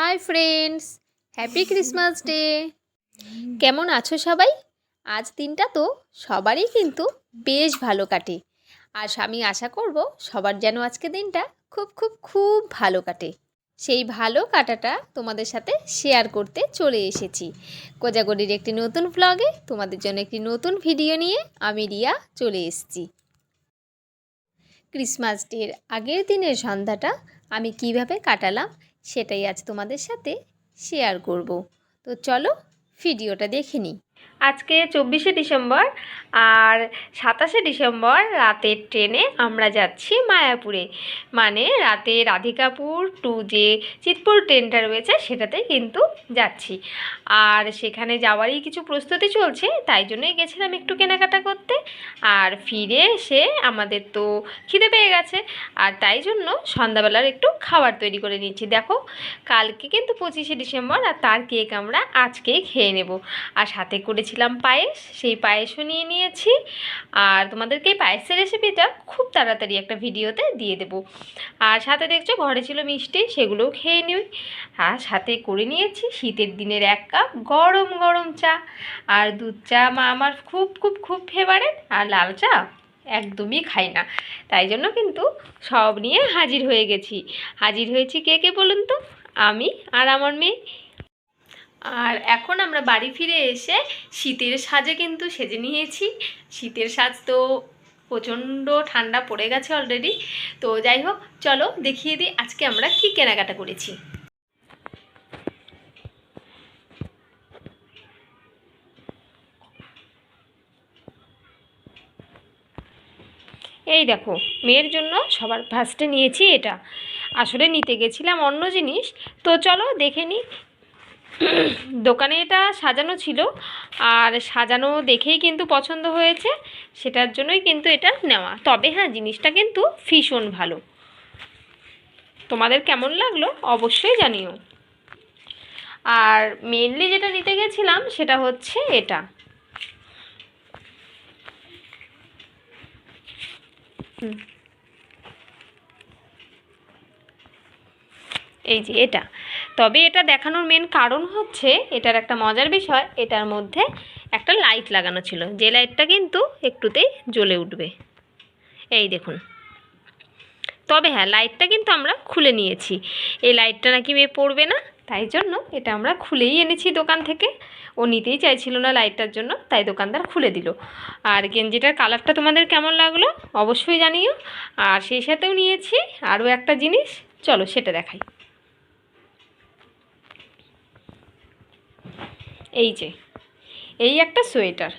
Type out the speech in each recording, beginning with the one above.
Hi friends, happy Christmas day. কেমন আছো সবাই? আজ দিনটা তো সবারই কিন্তু বেশ ভালো কাটে। আর আমি আশা করব সবার যেন আজকে দিনটা খুব খুব খুব ভালো কাটে। সেই ভালো কাটাটা তোমাদের সাথে শেয়ার করতে চলে এসেছি। কোজাগরির একটি নতুন ব্লগে তোমাদের জন্য একটি নতুন ভিডিও নিয়ে আমি রিয়া চলে এসেছি। ক্রিসমাস ডের আগের দিনের সন্ধ্যাটা আমি কীভাবে কাটালাম সেটাই আজ তোমাদের সাথে শেয়ার করব। তো চলো ভিডিওটা দেখে নিই। আজকে চব্বিশে ডিসেম্বর আর সাতাশে ডিসেম্বর রাতের ট্রেনে আমরা যাচ্ছি মায়াপুরে। মানে রাতে রাধিকাপুর টু যে চিতপুর ট্রেনটা রয়েছে সেটাতে কিন্তু যাচ্ছি। আর সেখানে যাওয়ারই কিছু প্রস্তুতি চলছে, তাই জন্যই গেছিলাম একটু কেনাকাটা করতে। আর ফিরে এসে আমাদের তো খিদে পেয়ে গেছে, আর তাই জন্য সন্ধ্যাবেলার একটু খাবার তৈরি করে নিচ্ছি। দেখো, কালকে কিন্তু পঁচিশে ডিসেম্বর আর তার কেক আমরা আজকেই খেয়ে নেব। আর সাথে করেছিলাম পায়েস, সেই পায়েসও নিয়ে নিয়েছি। আর তোমাদেরকে এই পায়েসের রেসিপিটা খুব তাড়াতাড়ি একটা ভিডিওতে দিয়ে দেবো। আর সাথে দেখছ ঘরে ছিল মিষ্টি, সেগুলোও খেয়ে নিই। আর সাথে করে নিয়েছি শীতের দিনের এক কাপ গরম গরম চা। আর দুধ চা মা আমার খুব খুব খুব ফেভারেট আর লাল চা একদমই খাই না। তাই জন্য কিন্তু সব নিয়ে হাজির হয়ে গেছি। হাজির হয়েছি কে কে বলুন তো? আমি আর আমার মেয়ে। আর এখন আমরা বাড়ি ফিরে এসে শীতের সাজে কিন্তু সেজে নিয়েছি। শীতের সাজ তো প্রচণ্ড ঠান্ডা পড়ে গেছে অলরেডি তো যাই হোক, চলো দেখিয়ে দিই আজকে আমরা কি কেনাকাটা করেছি। এই দেখো, মেয়ের জন্য সবার ফার্স্টে নিয়েছি এটা। আসলে নিতে গেছিলাম অন্য জিনিস। তো চলো দেখে নিই দোকানে এটা সাজানো ছিল, আর সাজানো দেখেই কিন্তু পছন্দ হয়েছে, সেটার জন্যই কিন্তু এটা নেওয়া। তবে হ্যাঁ জিনিসটা কিন্তু ভীষণ ভালো। তোমাদের কেমন লাগল অবশ্যই জানিও। আর মেনলি যেটা নিতে গেছিলাম, সেটা হচ্ছে এটা। এই যে এটা। তবে এটা দেখানোর মেন কারণ হচ্ছে এটার একটা মজার বিষয়, এটার মধ্যে একটা লাইট লাগানো ছিল। যে লাইটটা কিন্তু একটুতেই জ্বলে উঠবে। এই দেখুন। তবে হ্যাঁ লাইটটা কিন্তু আমরা খুলে নিয়েছি। এই লাইটটা নাকি মেয়ে পড়বে না, তাই জন্য এটা আমরা খুলেই এনেছি দোকান থেকে। ও নিতেই চাইছিল না লাইটটার জন্য, তাই দোকানদার খুলে দিল। আর গেঞ্জিটার কালারটা তোমাদের কেমন লাগল অবশ্যই জানিও। আর সেই সাথেও নিয়েছি আরও একটা জিনিস। চলো সেটা দেখাই। এই যে, এই একটা সোয়েটার।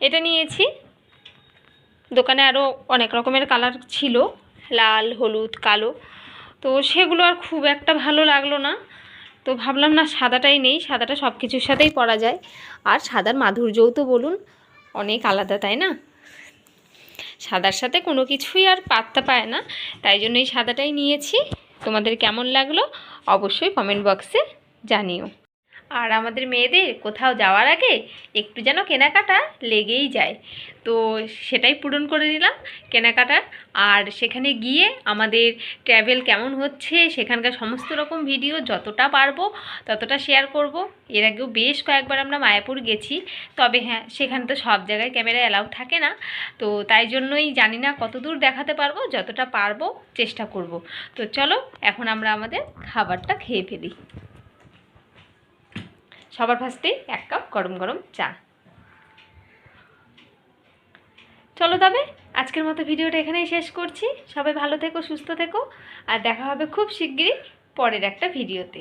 এটা নিয়েছি। দোকানে আরও অনেক রকমের কালার ছিল, লাল, হলুদ, কালো। তো সেগুলো আর খুব একটা ভালো লাগল না। তো ভাবলাম, না, সাদাটাই নেই, সাদাটা সব কিছুর সাথেই পরা যায়। আর সাদার মাধুর্যও তো বলুন, অনেক আলাদা, তাই না? সাদার সাথে কোনো কিছুই আর পাত্তা পায় না। তাই জন্য এই সাদাটাই নিয়েছি। তোমাদের কেমন লাগল অবশ্যই কমেন্ট বক্সে জানিও। আর আমাদের মেয়েদের কোথাও যাওয়ার আগে একটু যেন কেনাকাটা লেগেই যায়। তো সেটাই পূরণ করে নিলাম কেনাকাটা আর সেখানে গিয়ে আমাদের ট্র্যাভেল কেমন হচ্ছে, সেখানকার সমস্ত রকম ভিডিও যতটা পারব ততটা শেয়ার করব। এর আগেও বেশ কয়েকবার আমরা মায়াপুর গেছি, তবে হ্যাঁ সেখানে তো সব জায়গায় ক্যামেরা অ্যালাউ থাকে না। তো তাই জন্যই জানি না কত দূর দেখাতে পারব, যতটা পারব চেষ্টা করব। তো চলো, এখন আমরা আমাদের খাবারটা খেয়ে ফেলি। সবার ফার্স্টে এক কাপ গরম গরম চা। চলো তবে, আজকের মতো ভিডিওটা এখানেই শেষ করছি। সবাই ভালো থেকো, সুস্থ থেকো, আর দেখা হবে খুব শিগগিরই পরের একটা ভিডিওতে।